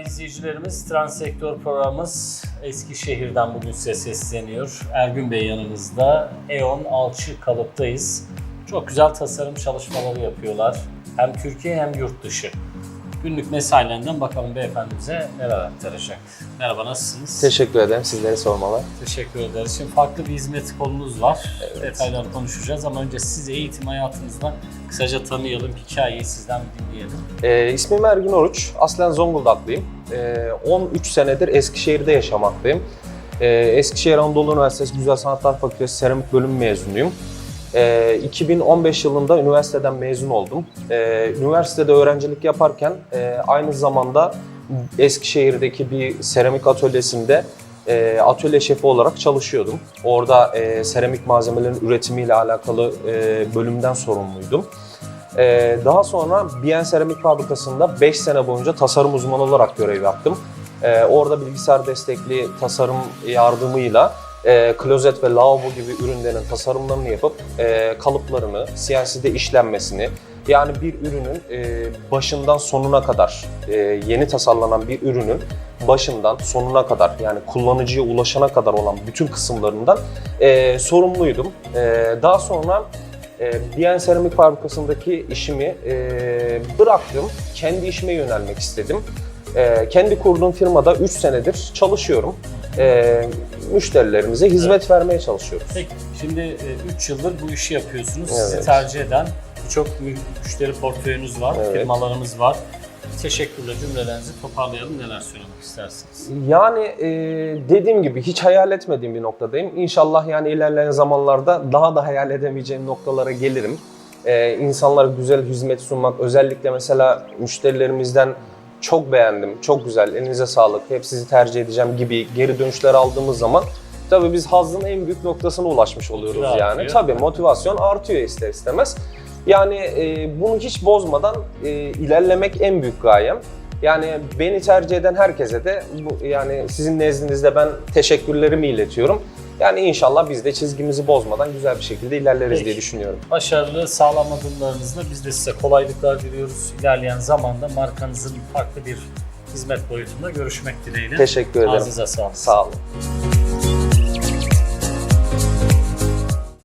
izleyicilerimiz, Transsektör programımız Eskişehir'den bugün size sesleniyor. Ergün Bey yanımızda. E.ON Alçı kalıptayız. Çok güzel tasarım çalışmaları yapıyorlar. Hem Türkiye hem yurt dışı. Günlük mesailerinden bakalım beyefendimize neler aktaracak. Merhaba nasılsınız? Teşekkür ederim. Sizleri sormalı. Teşekkür ederiz. Şimdi farklı bir hizmet kolunuz var. Detayları konuşacağız ama önce siz eğitim hayatınızdan kısaca tanıyalım. Hikayeyi sizden dinleyelim. Ee, ismim Ergün Oruç. Aslen Zonguldaklıyım. Ee, 13 senedir Eskişehir'de yaşamaktayım. Ee, Eskişehir Anadolu Üniversitesi Güzel Sanatlar Fakültesi Seramik Bölümü mezunuyum. Ee, 2015 yılında üniversiteden mezun oldum. Ee, üniversitede öğrencilik yaparken e, aynı zamanda Eskişehir'deki bir seramik atölyesinde e, atölye şefi olarak çalışıyordum. Orada e, seramik malzemelerin üretimiyle alakalı e, bölümden sorumluydum. Ee, daha sonra Bien Seramik Fabrikası'nda 5 sene boyunca tasarım uzmanı olarak görev yaptım. Ee, orada bilgisayar destekli tasarım yardımıyla e, klozet ve lavabo gibi ürünlerin tasarımlarını yapıp e, kalıplarını, CNC'de işlenmesini, yani bir ürünün e, başından sonuna kadar, e, yeni tasarlanan bir ürünün başından sonuna kadar yani kullanıcıya ulaşana kadar olan bütün kısımlarından e, sorumluydum. E, daha sonra e, Bien Seramik Fabrikası'ndaki işimi e, bıraktım. Kendi işime yönelmek istedim. E, kendi kurduğum firmada 3 senedir çalışıyorum. E, müşterilerimize hizmet vermeye çalışıyoruz. Peki, şimdi 3 yıldır bu işi yapıyorsunuz. Sizi Evet. tercih eden birçok mü- müşteri portföyünüz var, Evet. firmalarımız var. Teşekkürle cümlelerinizi toparlayalım. Neler söylemek istersiniz? Yani e, dediğim gibi hiç hayal etmediğim bir noktadayım. İnşallah yani ilerleyen zamanlarda daha da hayal edemeyeceğim noktalara gelirim. E, insanlara güzel hizmet sunmak, özellikle mesela müşterilerimizden çok beğendim, çok güzel, elinize sağlık, hep sizi tercih edeceğim gibi geri dönüşler aldığımız zaman tabii biz hazzın en büyük noktasına ulaşmış oluyoruz Motive yani. artıyor. Tabii motivasyon artıyor ister istemez. Yani e, bunu hiç bozmadan e, ilerlemek en büyük gayem. Yani beni tercih eden herkese de bu yani sizin nezdinizde ben teşekkürlerimi iletiyorum. Yani inşallah biz de çizgimizi bozmadan güzel bir şekilde ilerleriz Peki. diye düşünüyorum. Başarılı, sağlam adımlarınızla biz de size kolaylıklar diliyoruz. İlerleyen zamanda markanızın farklı bir hizmet boyutunda görüşmek dileğiyle. Teşekkür ederim. Ağzınıza sağlık. Sağ olun.